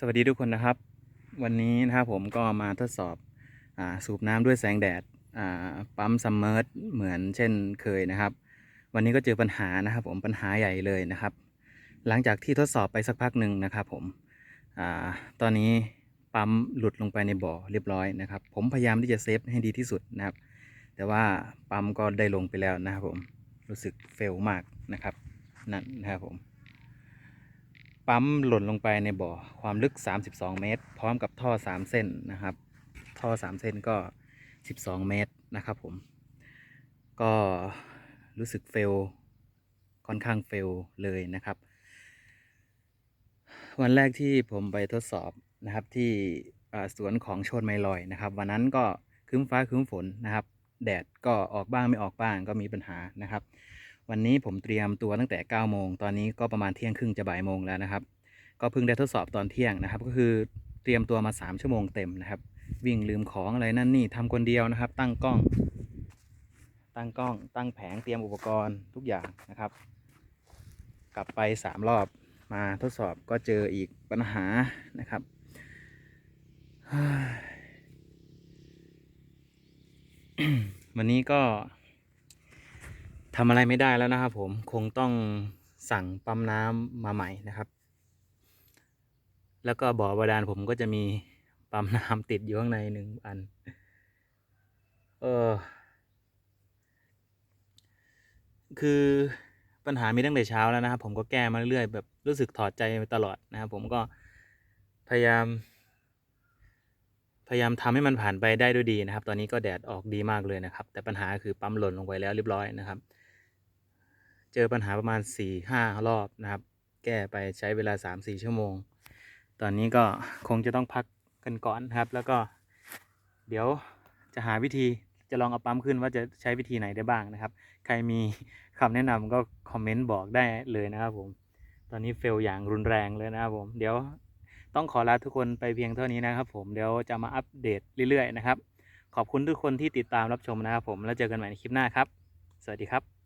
สวัสดีทุกคนนะครับ วันนี้นะครับผมก็มาทดสอบอสูบน้ำด้วยแสงแดดปั๊มซัมเมอร์เหมือนเช่นเคยนะครับ วันนี้ก็เจอปัญหานะครับ ผมปัญหาใหญ่เลยนะครับ หลังจากที่ทดสอบไปสักพักหนึ่งนะครับ ผมอตอนนี้ปั๊มหลุดลงไปในบ่อเรียบร้อยนะครับ ผมพยายามที่จะเซฟให้ดีที่สุดนะครับ แต่ว่าปั๊มก็ได้ลงไปแล้วนะครับผมรู้สึกเฟลมากนะครับนั่นนะครับผม ปั๊มหล่นลงไปในบ่อ ความลึก 32 เมตร พร้อมกับท่อ 3 เส้นนะครับ ท่อ 3 เส้นก็ 12 เมตรนะครับผม ก็รู้สึกเฟลค่อนข้างเฟลเลยนะครับ วันแรกที่ผมไปทดสอบนะครับที่สวนของโชนไมลอยนะครับ วันนั้นก็ครึ้มฟ้าครึ้มฝนนะครับ แดดก็ออกบ้างไม่ออกบ้างก็มีปัญหานะครับ วันนี้ผมเตรียมตัวตั้งแต่9โมงตอนนี้ก็ประมาณเที่ยงครึ่งจะบ่ายโมงแล้วนะครับ ก็เพิ่งได้ทดสอบตอนเที่ยงนะครับ ก็คือเตรียมตัวมา 3 ชั่วโมงเต็มนะครับ วิ่งลืมของอะไรนั่นนี่ทำคนเดียวนะครับ ตั้งกล้อง ตั้งกล้อง ตั้งแผงเตรียมอุปกรณ์ทุกอย่างนะครับ กลับไป 3 รอบมาทดสอบก็เจออีกปัญหานะครับวันนี้ก็ ทำอะไรไม่ได้แล้วนะครับผมคงต้องสั่งปั๊มน้ำมาใหม่นะครับ แล้วก็บ่อบาดาลผมก็จะมีปั๊มน้ำติดอยู่ข้างในหนึ่งอัน เออ คือปัญหามีตั้งแต่เช้าแล้วนะครับ ผมก็แก้มาเรื่อยๆแบบรู้สึกถอดใจตลอดนะครับผมก็พยายาม พยายามทำให้มันผ่านไปได้ด้วยดีนะครับ ตอนนี้ก็แดดออกดีมากเลยนะครับ แต่ปัญหาคือปั๊มหล่นลงไปแล้วเรียบร้อยนะครับ เจอปัญหาประมาณ4ี่ห้ารอบนะครับ แก้ไปใช้เวลา 3-4 ชั่วโมง ตอนนี้ก็คงจะต้องพักกันก่อนครับ แล้วก็เดี๋ยวจะหาวิธีจะลองเอาปั๊มขึ้นว่าจะใช้วิธีไหนได้บ้างนะครับ ใครมีคำแนะนำก็คอมเมนต์บอกได้เลยนะครับผม ตอนนี้เฟลอย่างรุนแรงเลยนะครับผม เดี๋ยวต้องขอลาทุกคนไปเพียงเท่านี้นะครับผม เดี๋ยวจะมาอัปเดตเรื่อยๆนะครับ ขอบคุณทุกคนที่ติดตามรับชมนะครับผม แล้วเจอกันใหม่ในคลิปหน้าครับ สวัสดีครับ